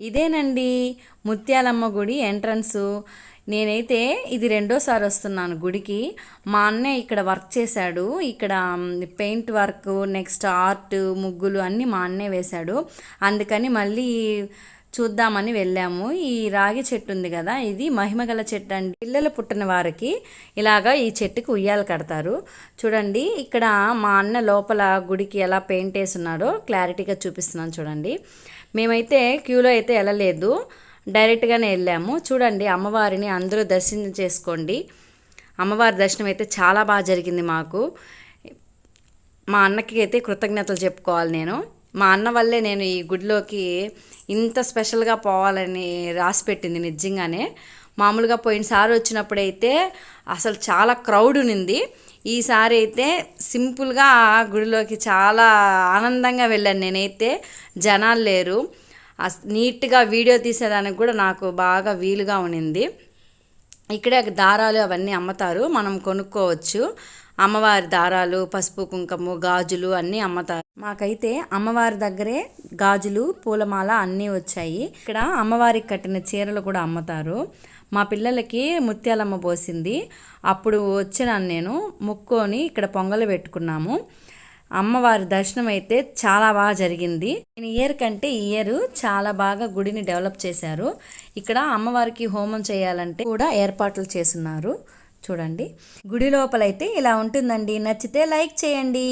ఇదేనండి ముత్యాలమ్మ గుడి ఎంట్రన్స్. నేనైతే ఇది రెండోసారి వస్తున్నాను గుడికి. మా అన్నయ్య ఇక్కడ వర్క్ చేశాడు. ఇక్కడ పెయింట్ వర్క్ నెక్స్ట్ ఆర్ట్ ముగ్గులు అన్నీ మా అన్నయ్య వేశాడు. అందుకని మళ్ళీ చూద్దామని వెళ్ళాము. ఈ రాగి చెట్టు ఉంది కదా ఇది మహిమగల చెట్టు అండి. పిల్లలు పుట్టిన వారికి ఇలాగా ఈ చెట్టుకి ఉయ్యాలు కడతారు. చూడండి ఇక్కడ మా అన్న లోపల గుడికి ఎలా పెయింట్ వేస్తున్నాడో క్లారిటీగా చూపిస్తున్నాను చూడండి. మేమైతే క్యూలో అయితే వెళ్ళలేదు డైరెక్ట్గానే వెళ్ళాము. చూడండి అమ్మవారిని అందరూ దర్శనం చేసుకోండి. అమ్మవారి దర్శనం అయితే చాలా బాగా జరిగింది మాకు. మా అన్నకి అయితే కృతజ్ఞతలు చెప్పుకోవాలి నేను. మా అన్న వల్లే నేను ఈ గుడిలోకి ఇంత స్పెషల్గా పోవాలని రాసి పెట్టింది నిజంగానే. మామూలుగా పోయినసారి వచ్చినప్పుడైతే అసలు చాలా క్రౌడ్ ఉన్నింది. ఈసారి అయితే సింపుల్గా ఆ గుడిలోకి చాలా ఆనందంగా వెళ్ళాను నేనైతే. జనాలు లేరు. నీట్గా వీడియో తీసేదానికి కూడా నాకు బాగా వీలుగా ఉన్నింది. ఇక్కడే దారాలు అవన్నీ అమ్ముతారు. మనం కొనుక్కోవచ్చు. అమ్మవారి దారాలు పసుపు కుంకుమ గాజులు అన్నీ అమ్ముతారు. మాకైతే అమ్మవారి దగ్గరే గాజులు పూలమాల అన్నీ వచ్చాయి. ఇక్కడ అమ్మవారికి కట్టిన చీరలు కూడా అమ్ముతారు. మా పిల్లలకి ముత్యాలమ్మ పోసింది. అప్పుడు వచ్చినాను నేను ముక్కోని ఇక్కడ పొంగలు పెట్టుకున్నాము. అమ్మవారి దర్శనం అయితే చాలా బాగా జరిగింది. ఈ ఇయర్ కంటే ఈ ఇయర్ చాలా బాగా గుడిని డెవలప్ చేశారు. ఇక్కడ అమ్మవారికి హోమం చేయాలంటే కూడా ఏర్పాట్లు చేస్తున్నారు. చూడండి. గుడి లోపలైతే ఇలా ఉంటుందండి. నచ్చితే లైక్ చేయండి.